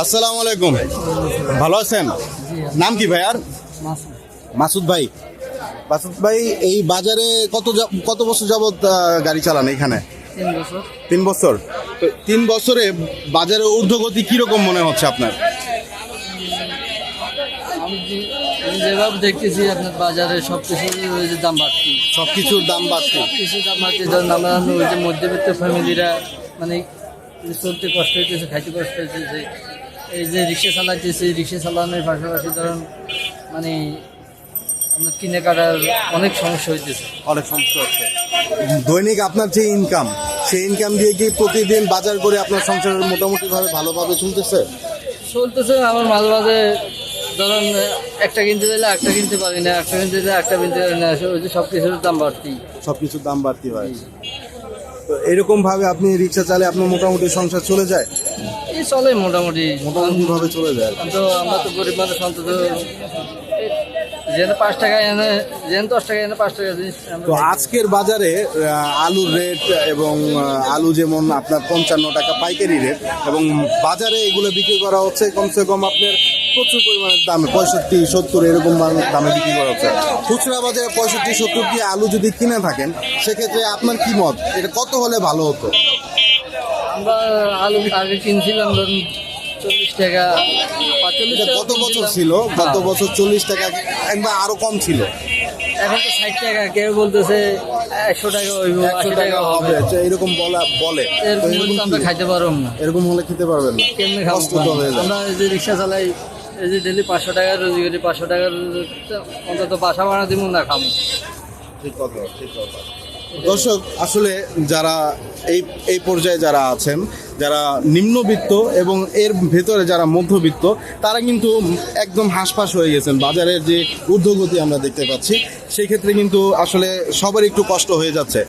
আসসালামু আলাইকুম। ভালো আছেন? নাম কি ভাই আর মাসুদ ভাই। মাসুদ ভাই এই বাজারে কত কত বছর যাবত আহ, গাড়ি চালান এখানে? তিন বছর। তিন তো তিন বছরে বাজারে ঊর্ধ্বগতি কীরকম মনে হচ্ছে আপনার? আমি যেভাবে দেখতেছি আপনার বাজারে সব কিছুর দাম বাড়তি। সব কিছুর দাম বাড়ছে কিছু দাম বাড়তি। ধরুন আমরা ওই যে মধ্যবিত্ত ফ্যামিলিরা মানে চলতে কষ্ট হইতেছে খাইতে কষ্ট হইতেছে। এই যে রিক্সা চালাইতেছে রিক্সা চালানোর পাশাপাশি ধরুন মানে আপনার কিনে কাটার অনেক সমস্যা হইতেছে। অনেক সমস্যা হচ্ছে। দৈনিক আপনার যে ইনকাম সেই ইনকাম দিয়ে কি প্রতিদিন বাজার করে আপনার সংসার মোটামুটি ভাবে ভালোভাবে চলতেছে? চলতেছে আমার মাঝে মাঝে ধরুন একটা কিনতে দিলে একটা কিনতে পারি না একটা কিনতে দিলে একটা কিনতে পারি না ওই যে সব কিছুর দাম বাড়তি। সব কিছুর দাম বাড়তি হয়। তো এরকম ভাবে আপনি রিক্সা চালে আপনার মোটামুটি সংসার চলে যায়? এই চলে মোটামুটি। মোটামুটি ভাবে চলে যায়। তো আমরা তো গরিব মানুষ অন্তত পাঁচ টাকা এনে যেন দশ টাকা এনে পাঁচ টাকা জিনিস তো আজকের বাজারে আলুর রেট এবং আলু যেমন আপনার পঞ্চান্ন টাকা পাইকারি রেট এবং বাজারে এগুলো বিক্রি করা হচ্ছে কমসে কম আপনার প্রচুর পরিমাণে দামে পঁয়ষট্টি সত্তর এরকম দামে বিক্রি করা হচ্ছে। খুচরা বাজারে পঁয়ষট্টি সত্তর দিয়ে আলু যদি কিনে থাকেন সেক্ষেত্রে আপনার কি মত? এটা কত হলে ভালো হতো? আমরা আলু আগে কিনছিলাম ধরুন চল্লিশ টাকা গত বছর ছিল গত হ্যাঁ। বছর চল্লিশ টাকা কিংবা আরও কম ছিল। এখন তো ষাট টাকা কেউ বলতেছে একশো টাকা হইব একশো টাকা হবে এরকম বলা বলে। এরকম আমরা খাইতে পারব না। এরকম হলে খেতে পারবেন না। কেমনে খাব? আমরা যে রিক্সা চালাই এই যে ডেলি পাঁচশো টাকা রোজি করি, পাঁচশো টাকার অন্তত বাসা ভাড়া দিব না খামো। ঠিক কথা ঠিক কথা। দর্শক, আসলে যারা এই এই পর্যায়ে যারা আছেন, যারা নিম্নবিত্ত এবং এর ভেতরে যারা মধ্যবিত্ত, তারা কিন্তু একদম হাঁসফাঁস হয়ে গেছেন। বাজারের যে ঊর্ধ্বগতি আমরা দেখতে পাচ্ছি, সেই ক্ষেত্রে কিন্তু আসলে সবার একটু কষ্ট হয়ে যাচ্ছে।